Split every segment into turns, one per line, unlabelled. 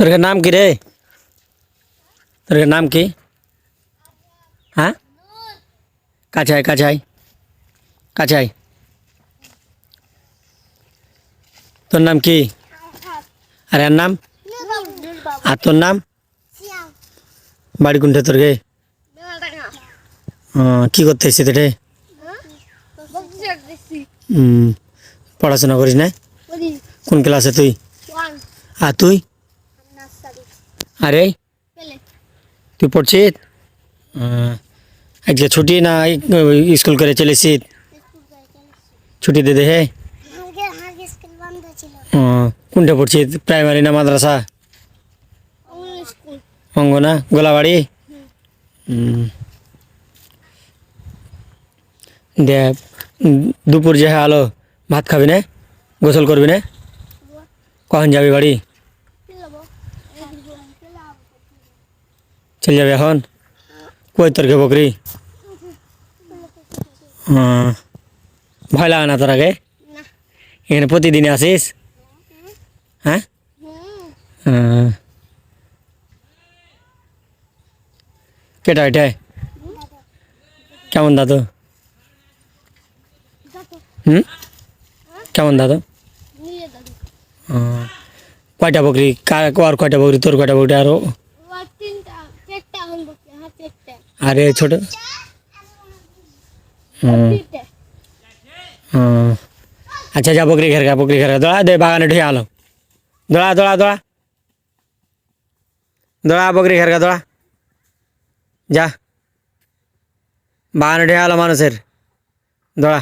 তোর নাম কি রে? তোর নাম কি? হ্যাঁ? কাছাই কাছাই কাছাই। তোর নাম কি? আর এর নাম? আর তোর নাম? বাড়ি কোনটা তোর গে। কি করতে এসেছিস রে? হুম, পড়াশোনা করিস না? কোন ক্লাসে তুই? আর তুই? আরে তুই পড়ছিস আহ, আজকে ছুটি না এই স্কুল করে চলেছিস ছুটি দে দে হে
স্কুল বন্ধ ছিল
আহ, কোনটা পড়ছিস প্রাইমারি না মাদ্রাসা
স্কুল
অঙ্গনা গোলাবাড়ি হুম। দে উম, দুপুর যে আলো ভাত খাবি না গোসল করবি না কখন যাবি বাড়ি চল যাবে এখন কই তোর গে বকরি হ্যাঁ ভয় লাগে না তোর আগে
না
এখানে প্রতিদিন আসিস হ্যাঁ হ্যাঁ। কেটা এটাই কেমন দাদু হুম কেমন দাদু
নিয়ে দাদু
আহ, কয়টা বকরি? কার আর কয়টা বকরি? তোর কয়টা বকরি?
আরও? হ্যাঁ
আর ছোট। আচ্ছা যা বকরি গা বকরি গা দোড়া দে বাগানে ঢুয়ে আলো। দোড়া দোড়া দোড়া। দোড়া বকরি গা দোড়া। যা। বাগানে ঢুয়ে আলো মানুষের। দোড়া।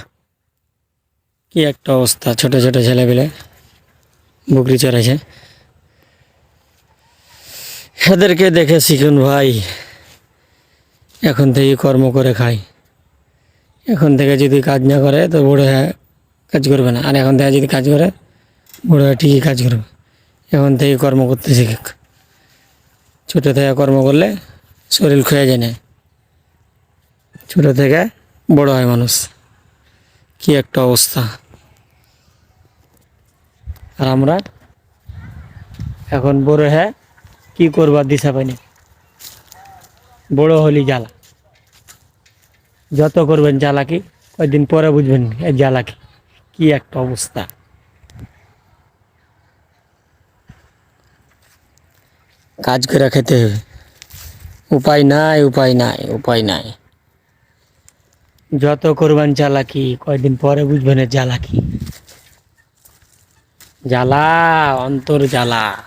কি একটা অবস্থা ছোট ছোট ছেলে পেলে বকরি চড়াইছে। এদেরকে দেখে শিখুন ভাই, এখন থেকে কর্ম করে খাই। এখন থেকে যদি কাজ না করে, তো বুড়ো হ্যাঁ কাজ করবে না। আর এখন থেকে যদি কাজ করে, বুড়ো হ্যাঁ ঠিকই কাজ করবে। এখন থেকে কর্ম করতে শিখে ছোটো থেকে কর্ম করলে শরীর ক্ষয়ে যায় না ছোটো থেকে বড় হয় মানুষ। কি একটা অবস্থা। আর আমরা এখন বড় হ্যাঁ কি করবার দিশা পাই না বড় হলি জ্বালা। যত করবেন জ্বালাকি কয়েকদিন পরে বুঝবেন জ্বালাকি কি একটা অবস্থা। কাজ করে খেতে হবে। উপায় নাই উপায় নাই উপায় নাই। যত করবেন জ্বালাকি কয়েকদিন পরে বুঝবেন জ্বালাকি। জ্বালা, অন্তর জ্বালা।